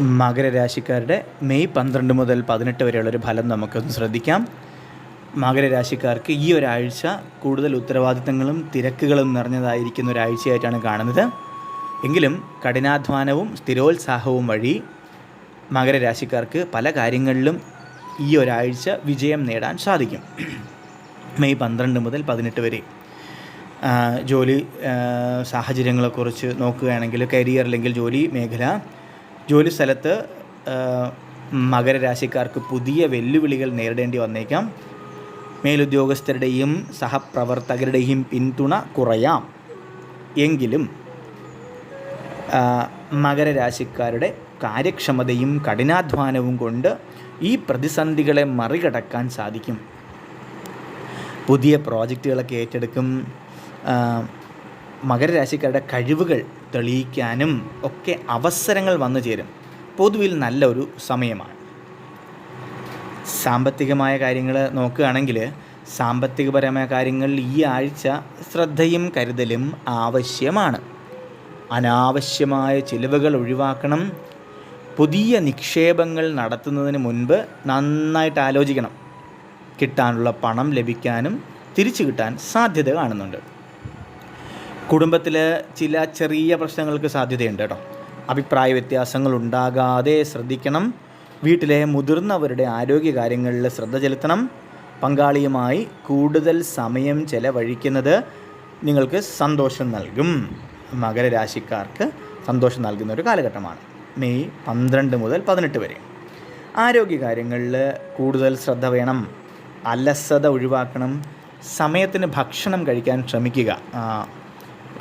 മകരരാശിക്കാരുടെ May പന്ത്രണ്ട് മുതൽ പതിനെട്ട് വരെയുള്ളൊരു ഫലം നമുക്കൊന്ന് ശ്രദ്ധിക്കാം. മകരരാശിക്കാർക്ക് ഈ ഒരാഴ്ച കൂടുതൽ ഉത്തരവാദിത്തങ്ങളും തിരക്കുകളും നിറഞ്ഞതായിരിക്കുന്ന ഒരാഴ്ചയായിട്ടാണ് കാണുന്നത്. എങ്കിലും കഠിനാധ്വാനവും സ്ഥിരോത്സാഹവും വഴി മകരരാശിക്കാർക്ക് പല കാര്യങ്ങളിലും ഈ ഒരാഴ്ച വിജയം നേടാൻ സാധിക്കും. മെയ് പന്ത്രണ്ട് മുതൽ പതിനെട്ട് വരെ ജോലി സാഹചര്യങ്ങളെക്കുറിച്ച് നോക്കുകയാണെങ്കിൽ കരിയർ അല്ലെങ്കിൽ ജോലി മേഖല ജോലി സ്ഥലത്ത് മകരരാശിക്കാർക്ക് പുതിയ വെല്ലുവിളികൾ നേരിടേണ്ടി വന്നേക്കാം. മേലുദ്യോഗസ്ഥരുടെയും സഹപ്രവർത്തകരുടെയും പിന്തുണ കുറയാം. എങ്കിലും മകരരാശിക്കാരുടെ കാര്യക്ഷമതയും കഠിനാധ്വാനവും കൊണ്ട് ഈ പ്രതിസന്ധികളെ മറികടക്കാൻ സാധിക്കും. പുതിയ പ്രോജക്റ്റുകളൊക്കെ ഏറ്റെടുക്കും. മകരരാശിക്കാരുടെ കഴിവുകൾ തെളിയിക്കാനും ഒക്കെ അവസരങ്ങൾ വന്നു ചേരും. പൊതുവിൽ നല്ലൊരു സമയമാണ്. സാമ്പത്തികമായ കാര്യങ്ങൾ നോക്കുകയാണെങ്കിൽ സാമ്പത്തികപരമായ കാര്യങ്ങളിൽ ഈ ആഴ്ച ശ്രദ്ധയും കരുതലും ആവശ്യമാണ്. അനാവശ്യമായ ചിലവുകൾ ഒഴിവാക്കണം. പുതിയ നിക്ഷേപങ്ങൾ നടത്തുന്നതിന് മുൻപ് നന്നായിട്ട് ആലോചിക്കണം. കിട്ടാനുള്ള പണം ലഭിക്കാനും തിരിച്ചു കിട്ടാൻ സാധ്യത കാണുന്നുണ്ട്. കുടുംബത്തിൽ ചില ചെറിയ പ്രശ്നങ്ങൾക്ക് സാധ്യതയുണ്ട് കേട്ടോ. അഭിപ്രായ വ്യത്യാസങ്ങൾ ഉണ്ടാകാതെ ശ്രദ്ധിക്കണം. വീട്ടിലെ മുതിർന്നവരുടെ ആരോഗ്യകാര്യങ്ങളിൽ ശ്രദ്ധ ചെലുത്തണം. പങ്കാളിയുമായി കൂടുതൽ സമയം ചെലവഴിക്കുന്നത് നിങ്ങൾക്ക് സന്തോഷം നൽകും. മകരരാശിക്കാർക്ക് സന്തോഷം നൽകുന്ന ഒരു കാലഘട്ടമാണ്. മെയ് പന്ത്രണ്ട് മുതൽ പതിനെട്ട് വരെ. ആരോഗ്യകാര്യങ്ങളിൽ കൂടുതൽ ശ്രദ്ധ വേണം. അലസത ഒഴിവാക്കണം. സമയത്തിന് ഭക്ഷണം കഴിക്കാൻ ശ്രമിക്കുക.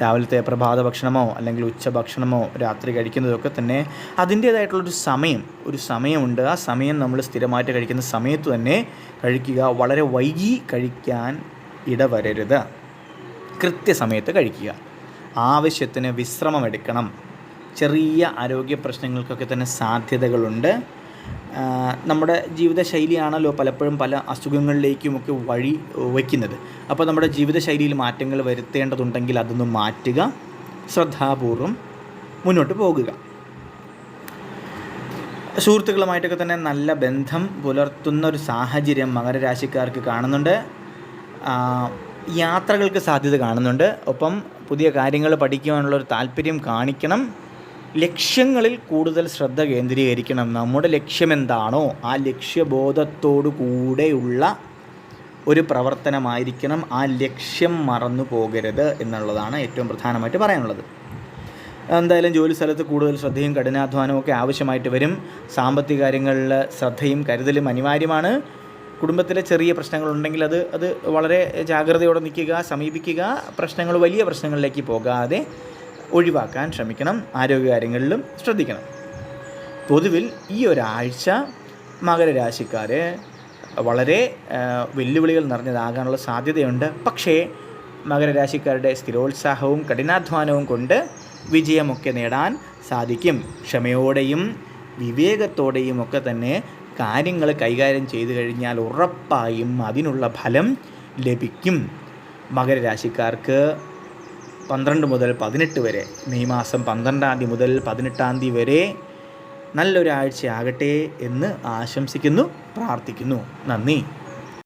രാവിലത്തെ പ്രഭാത ഭക്ഷണമോ അല്ലെങ്കിൽ ഉച്ച ഭക്ഷണമോ രാത്രി കഴിക്കുന്നതൊക്കെ തന്നെ അതിന്റേതായിട്ടുള്ളൊരു സമയം ഒരു സമയമുണ്ട്. ആ സമയം നമ്മൾ സ്ഥിരമായിട്ട് കഴിക്കുന്ന സമയത്ത് തന്നെ കഴിക്കുക. വളരെ വൈകി കഴിക്കാൻ ഇടവരരുത്. കൃത്യസമയത്ത് കഴിക്കുക. ആവശ്യത്തിന് വിശ്രമം എടുക്കണം ചെറിയ ആരോഗ്യ പ്രശ്നങ്ങൾക്കൊക്കെ തന്നെ സാധ്യതകളുണ്ട്. നമ്മുടെ ജീവിതശൈലിയാണല്ലോ പലപ്പോഴും പല അസുഖങ്ങളിലേക്കുമൊക്കെ വഴി വയ്ക്കുന്നത് അപ്പോൾ നമ്മുടെ ജീവിതശൈലിയിൽ മാറ്റങ്ങൾ വരുത്തേണ്ടതുണ്ടെങ്കിൽ അതൊന്ന് മാറ്റുക ശ്രദ്ധാപൂർവം മുന്നോട്ട് പോകുക. സുഹൃത്തുക്കളുമായിട്ടൊക്കെ തന്നെ നല്ല ബന്ധം പുലർത്തുന്ന ഒരു സാഹചര്യം മകരരാശിക്കാർക്ക് കാണുന്നുണ്ട്. യാത്രകൾക്ക് സാധ്യത കാണുന്നുണ്ട്. ഒപ്പം പുതിയ കാര്യങ്ങൾ പഠിക്കുവാനുള്ള ഒരു താല്പര്യം കാണിക്കണം. ലക്ഷ്യങ്ങളിൽ കൂടുതൽ ശ്രദ്ധ കേന്ദ്രീകരിക്കണം. നമ്മുടെ ലക്ഷ്യം എന്താണോ ആ ലക്ഷ്യബോധത്തോടു കൂടെയുള്ള ഒരു പ്രവർത്തനമായിരിക്കണം. ആ ലക്ഷ്യം മറന്നു പോകരുത് എന്നുള്ളതാണ് ഏറ്റവും പ്രധാനമായിട്ട് പറയാനുള്ളത്. എന്തായാലും ജോലി സ്ഥലത്ത് കൂടുതൽ ശ്രദ്ധയും കഠിനാധ്വാനവും ഒക്കെ ആവശ്യമായിട്ട് വരും. സാമ്പത്തിക കാര്യങ്ങളിൽ ശ്രദ്ധയും കരുതലും അനിവാര്യമാണ്. കുടുംബത്തിലെ ചെറിയ പ്രശ്നങ്ങളുണ്ടെങ്കിൽ അത് അത് വളരെ ജാഗ്രതയോടെ നിൽക്കുക സമീപിക്കുക. പ്രശ്നങ്ങൾ വലിയ പ്രശ്നങ്ങളിലേക്ക് പോകാതെ ഒഴിവാക്കാൻ ശ്രമിക്കണം ആരോഗ്യകാര്യങ്ങളിലും ശ്രദ്ധിക്കണം. പൊതുവിൽ ഈ ഒരാഴ്ച മകരരാശിക്കാർ വളരെ വെല്ലുവിളികൾ നിറഞ്ഞതാകാനുള്ള സാധ്യതയുണ്ട്. പക്ഷേ മകരരാശിക്കാരുടെ സ്ഥിരോത്സാഹവും കഠിനാധ്വാനവും കൊണ്ട് വിജയമൊക്കെ നേടാൻ സാധിക്കും. ക്ഷമയോടെയും വിവേകത്തോടെയും ഒക്കെ തന്നെ കാര്യങ്ങൾ കൈകാര്യം ചെയ്തു കഴിഞ്ഞാൽ ഉറപ്പായും അതിനുള്ള ഫലം ലഭിക്കും. മകരരാശിക്കാർക്ക് പന്ത്രണ്ട് മുതൽ പതിനെട്ട് വരെ. മെയ് മാസം പന്ത്രണ്ടാം തീയതി മുതൽ പതിനെട്ടാം തീയതി വരെ നല്ലൊരാഴ്ചയാകട്ടെ എന്ന് ആശംസിക്കുന്നു പ്രാർത്ഥിക്കുന്നു. നന്ദി.